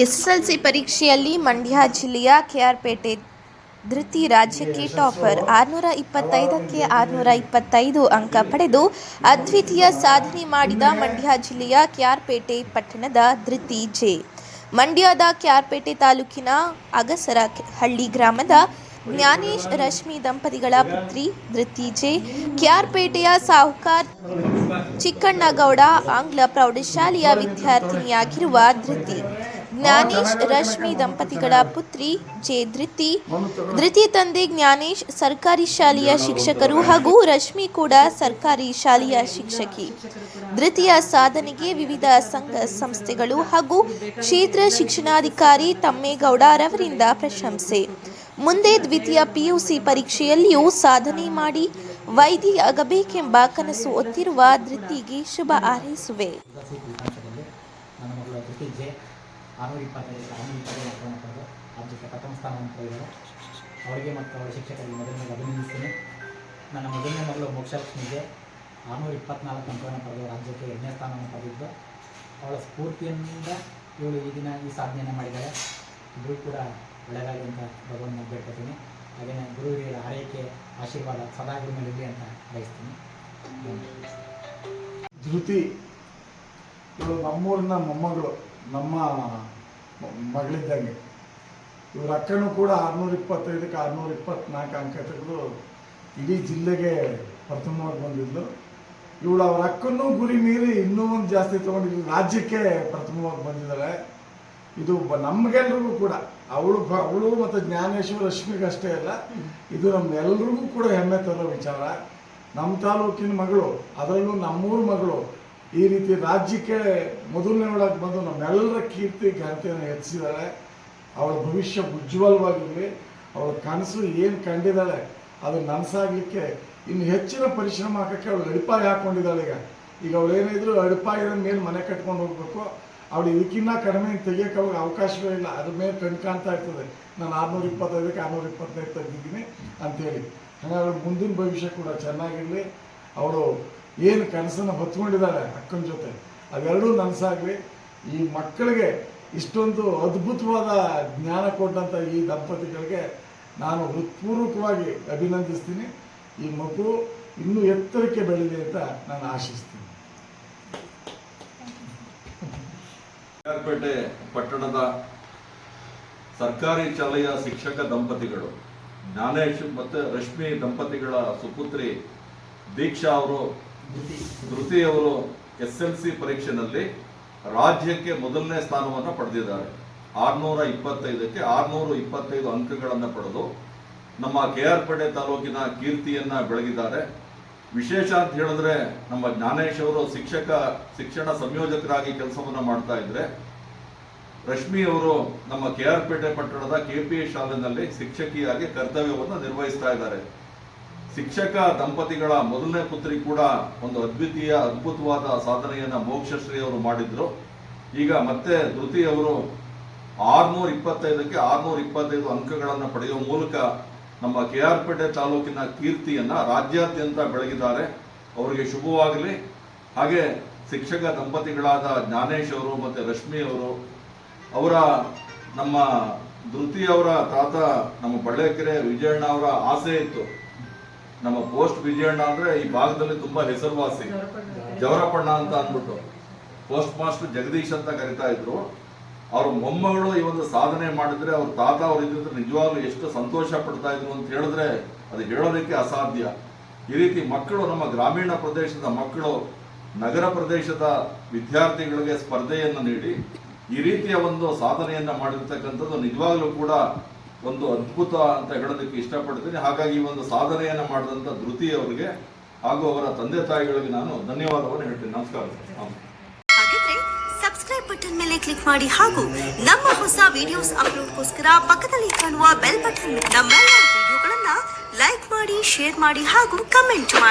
SSLC ಪರೀಕ್ಷೆಯಲ್ಲಿ ಮಂಡ್ಯ ಜಿಲ್ಲೆಯ ಕೆಆರ್ಪೇಟೆ ಧೃತಿ ರಾಜ್ಯಕ್ಕೆ ಟಾಪರ್. ಆರುನೂರ ಇಪ್ಪತ್ತೈದಕ್ಕೆ ಆರುನೂರ ಇಪ್ಪತ್ತೈದು ಅಂಕ ಪಡೆದು ಅದ್ವಿತೀಯ ಸಾಧನೆ ಮಾಡಿದ ಮಂಡ್ಯ ಜಿಲ್ಲೆಯ ಕೆಆರ್ಪೇಟೆ ಪಟ್ಟಣದ ಧೃತಿ ಜೆ. ಮಂಡ್ಯದ ಕೆಆರ್ಪೇಟೆ ತಾಲೂಕಿನ ಅಗಸರ ಹಳ್ಳಿ ಗ್ರಾಮದ ಜ್ಞಾನೇಶ್ ರಶ್ಮಿ ದಂಪತಿಗಳ ಪುತ್ರಿ ಧೃತಿ ಜೆ. ಕೆಆರ್ಪೇಟೆಯ ಸಾಹುಕಾರ್ ಚಿಕ್ಕಣ್ಣಗೌಡ ಆಂಗ್ಲ ಪ್ರೌಢಶಾಲೆಯ ವಿದ್ಯಾರ್ಥಿನಿಯಾಗಿರುವ ಧೃತಿ. ಜ್ಞಾನೇಶ್, ರಶ್ಮಿ, ದಂಪತಿಗಳ ಪುತ್ರಿ ಜೆ ಧೃತಿ ಧೃತಿ ತಂದೆ ಜ್ಞಾನೇಶ್, ಸರ್ಕಾರಿ ಶಾಲೆಯ ಶಿಕ್ಷಕರು ಹಾಗೂ ರಶ್ಮಿ ಕೂಡ ಸರ್ಕಾರಿ ಶಾಲೆಯ ಶಿಕ್ಷಕಿ. ಧೃತಿಯ ಸಾಧನೆಗೆ ವಿವಿಧ ಸಂಘ ಸಂಸ್ಥೆಗಳು ಹಾಗೂ ಕ್ಷೇತ್ರ ಶಿಕ್ಷಣಾಧಿಕಾರಿ ತಮ್ಮೇಗೌಡ ರವರಿಂದ ಪ್ರಶಂಸೆ. ಮುಂದೆ ದ್ವಿತೀಯ ಪಿಯುಸಿ ಪರೀಕ್ಷೆಯಲ್ಲಿಯೂ ಸಾಧನೆ ಮಾಡಿ ವೈದ್ಯೆಯಾಗಬೇಕೆಂಬ ಕನಸು ಹೊತ್ತಿರುವ ಧೃತಿಗೆ ಶುಭ ಹಾರೈಸುವೆ. ಆರುನೂರ ಇಪ್ಪತ್ತೈದು ಆರುನೂರ ಇಪ್ಪತ್ತೈದು ಪಡೆದು ರಾಜ್ಯಕ್ಕೆ ಪ್ರಥಮ ಸ್ಥಾನವನ್ನು ಪಡೆದರು ಅವರಿಗೆ ಮತ್ತು ಅವರ ಶಿಕ್ಷಕರಿಗೆ ಮೊದಲನೇ ಅಭಿನಂದಿಸ್ತೀನಿ ನನ್ನ ಮೊದಲನೇ ಮಗಳು ಮೋಕ್ಷಲಕ್ಷ್ಮಿಗೆ ಆರುನೂರ ಇಪ್ಪತ್ನಾಲ್ಕು ಅಂಕವನ್ನು ಪಡೆದು ರಾಜ್ಯಕ್ಕೆ ಎರಡನೇ ಸ್ಥಾನವನ್ನು ಪಡೆದಿದ್ದು, ಅವಳ ಸ್ಫೂರ್ತಿಯಿಂದ ಇವಳು ಈ ದಿನ ಈ ಸಾಧನೆಯನ್ನು ಮಾಡಿದ್ದಾಳೆ. ಇಬ್ಬರೂ ಕೂಡ ಒಳ್ಳೆಯದಾಗಲಿ ಅಂತ ಭಗವಂತನ ಬೇಡ್ಕೊತೀನಿ ಹಾಗೆಯೇ ಗುರು ಹಿರಿಯರ ಆರೈಕೆ ಆಶೀರ್ವಾದ ಸದಾ ಗುರು ಅಂತ ಬಯಸ್ತೀನಿ. ಧೃತಿ ಇವಳು ನಮ್ಮೂರಿನ ಮೊಮ್ಮಗಳು, ನಮ್ಮ ಮಗಳಿದ್ದಂಗೆ. ಇವ್ರ ಅಕ್ಕನೂ ಕೂಡ ಆರುನೂರ ಇಪ್ಪತ್ತೈದಕ್ಕೆ ಆರುನೂರ ಇಪ್ಪತ್ನಾಲ್ಕು ಅಂಕ ಇಡೀ ಜಿಲ್ಲೆಗೆ ಪ್ರಥಮವಾಗಿ ಬಂದಿದ್ಲು. ಇವಳು ಅವ್ರ ಅಕ್ಕನೂ ಗುರಿ ಮೀರಿ ಇನ್ನೂ ಒಂದು ಜಾಸ್ತಿ ತೊಗೊಂಡು ರಾಜ್ಯಕ್ಕೆ ಪ್ರಥಮವಾಗಿ ಬಂದಿದ್ದಾಳೆ. ಇದು ನಮ್ಗೆಲ್ರಿಗೂ ಕೂಡ. ಅವಳು ಅವಳು ಮತ್ತು ಜ್ಞಾನೇಶ್ವರ ರಶ್ಮಿಗಷ್ಟೇ ಅಲ್ಲ, ಇದು ನಮ್ಮೆಲ್ರಿಗೂ ಕೂಡ ಹೆಮ್ಮೆ ತರೋ ವಿಚಾರ. ನಮ್ಮ ತಾಲೂಕಿನ ಮಗಳು, ಅದರಲ್ಲೂ ನಮ್ಮೂರ ಮಗಳು ಈ ರೀತಿ ರಾಜ್ಯಕ್ಕೆ ಮೊದಲನೇ ಒಳಗೆ ಬಂದು ನಮ್ಮೆಲ್ಲರ ಕೀರ್ತಿ ಘನತೆಯನ್ನು ಹೆಚ್ಚಿಸಿದ್ದಾಳೆ ಅವಳ ಭವಿಷ್ಯ ಉಜ್ವಲವಾಗಿರಲಿ ಅವಳ ಕನಸು ಏನು ಕಂಡಿದ್ದಾಳೆ ಅದು ನನಸಾಗಲಿಕ್ಕೆ ಇನ್ನು ಹೆಚ್ಚಿನ ಪರಿಶ್ರಮ ಹಾಕೋಕ್ಕೆ ಅವಳು ಅಡಿಪಾಯ ಹಾಕ್ಕೊಂಡಿದ್ದಾಳೆ ಈಗ. ಈಗ ಅವಳು ಏನಿದ್ರು ಅಡಿಪಾಯದ ಮೇಲೆ ಮನೆ ಕಟ್ಕೊಂಡು ಹೋಗ್ಬೇಕು. ಅವಳು ಇದಕ್ಕಿನ್ನ ಕಡಿಮೆ ತೆಗಿಯೋಕೆ ಅವ್ರಿಗೆ ಅವಕಾಶವೇ ಇಲ್ಲ. ಅದ್ರ ಮೇಲೆ ಕಣ್ ಕಾಣ್ತಾ ಇರ್ತದೆ. ನಾನು ಆರುನೂರ ಇಪ್ಪತ್ತೈದಕ್ಕೆ ಆರುನೂರ ಇಪ್ಪತ್ತೈದು ತೆಗೆದಿದ್ದೀನಿ ಅಂತೇಳಿ. ಹಾಗಾಗಿ ಮುಂದಿನ ಭವಿಷ್ಯ ಕೂಡ ಚೆನ್ನಾಗಿರಲಿ. ಅವಳು ಏನು ಕನಸನ್ನು ಹೊತ್ಕೊಂಡಿದ್ದಾಳೆ ಅಕ್ಕನ ಜೊತೆ. ಅವೆರಡೂ ನನಸಾಗಲಿ. ಈ ಮಕ್ಕಳಿಗೆ ಇಷ್ಟೊಂದು ಅದ್ಭುತವಾದ ಜ್ಞಾನ ಕೊಟ್ಟಂಥ ಈ ದಂಪತಿಗಳಿಗೆ ನಾನು ಹೃತ್ಪೂರ್ವಕವಾಗಿ ಅಭಿನಂದಿಸ್ತೀನಿ. ಈ ಮಗು ಇನ್ನೂ ಎತ್ತರಕ್ಕೆ ಬೆಳೀಲಿ ಅಂತ ನಾನು ಆಶಿಸ್ತೀನಿ. ಪೇಟೆ ಪಟ್ಟಣದ ಸರ್ಕಾರಿ ಶಾಲೆಯ ಶಿಕ್ಷಕ ದಂಪತಿಗಳು, ಜ್ಞಾನೇಶ್ ಮತ್ತು ರಶ್ಮಿ ದಂಪತಿಗಳ ಸುಪುತ್ರಿ ದೀಕ್ಷಾ ಅವರು ಧೃತಿ. ಧೃತಿ ಅವರು ಎಸ್ ಎಲ್ ಸಿ ಪರೀಕ್ಷೆನಲ್ಲಿ ರಾಜ್ಯಕ್ಕೆ ಮೊದಲನೇ ಸ್ಥಾನವನ್ನು ಪಡೆದಿದ್ದಾರೆ. ಆರ್ನೂರ ಇಪ್ಪತ್ತೈದಕ್ಕೆ ಆರ್ನೂರ ಇಪ್ಪತ್ತೈದು ಅಂಕಗಳನ್ನು ಪಡೆದು ನಮ್ಮ ಕೆ ಆರ್ ಪೇಟೆ ತಾಲೂಕಿನ ಕೀರ್ತಿಯನ್ನ ಬೆಳಗಿದ್ದಾರೆ. ವಿಶೇಷ ಅಂತ ಹೇಳಿದ್ರೆ ನಮ್ಮ ಜ್ಞಾನೇಶ್ ಅವರು ಶಿಕ್ಷಕ, ಶಿಕ್ಷಣ ಸಂಯೋಜಕರಾಗಿ ಕೆಲಸವನ್ನು ಮಾಡ್ತಾ ಇದ್ರೆ ರಶ್ಮಿ ಅವರು ನಮ್ಮ ಕೆ ಆರ್ ಪೇಟೆ ಪಟ್ಟಣದ ಕೆ ಪಿ ಎಸ್ ಶಾಲೆನಲ್ಲಿ ಶಿಕ್ಷಕಿಯಾಗಿ ಕರ್ತವ್ಯವನ್ನು ನಿರ್ವಹಿಸ್ತಾ ಇದ್ದಾರೆ. ಶಿಕ್ಷಕ ದಂಪತಿಗಳ ಮೊದಲನೇ ಪುತ್ರಿ ಕೂಡ ಒಂದು ಅದ್ವಿತೀಯ, ಅದ್ಭುತವಾದ ಸಾಧನೆಯನ್ನ ಮೋಕ್ಷಶ್ರೀ ಅವರು ಮಾಡಿದ್ರು. ಈಗ ಮತ್ತೆ ಧೃತಿ ಅವರು ಆರ್ನೂರ ಇಪ್ಪತ್ತೈದಕ್ಕೆ ಆರ್ನೂರ ಇಪ್ಪತ್ತೈದು ಅಂಕಗಳನ್ನು ಪಡೆಯುವ ಮೂಲಕ ನಮ್ಮ ಕೆ ಆರ್ ಪೇಟೆ ತಾಲೂಕಿನ ಕೀರ್ತಿಯನ್ನ ರಾಜ್ಯಾದ್ಯಂತ ಬೆಳಗಿದ್ದಾರೆ. ಅವರಿಗೆ ಶುಭವಾಗಲಿ. ಹಾಗೆ ಶಿಕ್ಷಕ ದಂಪತಿಗಳಾದ ಜ್ಞಾನೇಶ್ ಅವರು ಮತ್ತೆ ರಶ್ಮಿ ಅವರು, ಅವರ ನಮ್ಮ ಧೃತಿ ಅವರ ತಾತ ನಮ್ಮ ಬಳ್ಳೇಕೆರೆ ವಿಜಯಣ್ಣ ಅವರ ಆಸೆ ಇತ್ತು. ನಮ್ಮ ಪೋಸ್ಟ್ ವಿಜಯಣ್ಣ ಅಂದ್ರೆ ಈ ಭಾಗದಲ್ಲಿ ತುಂಬಾ ಹೆಸರುವಾಸಿ. ಜವರಪ್ಪಣ್ಣ ಅಂತ ಅಂದ್ಬಿಟ್ಟು. ಪೋಸ್ಟ್ ಮಾಸ್ಟರ್ ಜಗದೀಶ್ ಅಂತ ಕರಿತಾ ಇದ್ರು. ಅವ್ರ ಮೊಮ್ಮಗಳು ಈ ಒಂದು ಸಾಧನೆ ಮಾಡಿದ್ರೆ ಅವ್ರ ತಾತ ಅವ್ರು ಇದ್ದಿದ್ರೆ ನಿಜವಾಗ್ಲೂ ಎಷ್ಟು ಸಂತೋಷ ಪಡ್ತಾ ಇದ್ರು ಅಂತ ಹೇಳಿದ್ರೆ ಅದು ಹೇಳೋದಕ್ಕೆ ಅಸಾಧ್ಯ. ಈ ರೀತಿ ಮಕ್ಕಳು ನಮ್ಮ ಗ್ರಾಮೀಣ ಪ್ರದೇಶದ ಮಕ್ಕಳು, ನಗರ ಪ್ರದೇಶದ ವಿದ್ಯಾರ್ಥಿಗಳಿಗೆ ಸ್ಪರ್ಧೆಯನ್ನು ನೀಡಿ ಈ ರೀತಿಯ ಒಂದು ಸಾಧನೆಯನ್ನ ಮಾಡಿರ್ತಕ್ಕಂಥದ್ದು ನಿಜವಾಗ್ಲೂ ಕೂಡ ಒಂದು ಅದ್ಭುತ ಅಂತ ಹೇಳೋದಕ್ಕೆ ಇಷ್ಟಪಡ್ತೀನಿ. ಹಾಗಾಗಿ ಈ ಒಂದು ಸಾಧನೆಯನ್ನು ಮಾಡಿದಂಥ ಧೃತಿ ಅವರಿಗೆ ಹಾಗೂ ಅವರ ತಂದೆ ತಾಯಿಗಳಿಗೆ ನಾನು ಧನ್ಯವಾದವನ್ನು ಹೇಳ್ತೀನಿ. ನಮಸ್ಕಾರ. ಸಬ್ಸ್ಕ್ರೈಬ್ ಬಟನ್ ಮೇಲೆ ಕ್ಲಿಕ್ ಮಾಡಿ ಹಾಗೂ ನಮ್ಮ ಹೊಸ ವಿಡಿಯೋಸ್ ಅಪ್ಲೋಡ್ಗೋಸ್ಕರ ಪಕ್ಕದಲ್ಲಿ ಕಾಣುವ ಬೆಲ್ ಬಟನ್ ನಮ್ಮೆಲ್ಲ ವಿಡಿಯೋಗಳನ್ನ ಲೈಕ್ ಮಾಡಿ ಶೇರ್ ಮಾಡಿ ಹಾಗೂ ಕಮೆಂಟ್ ಮಾಡಿ.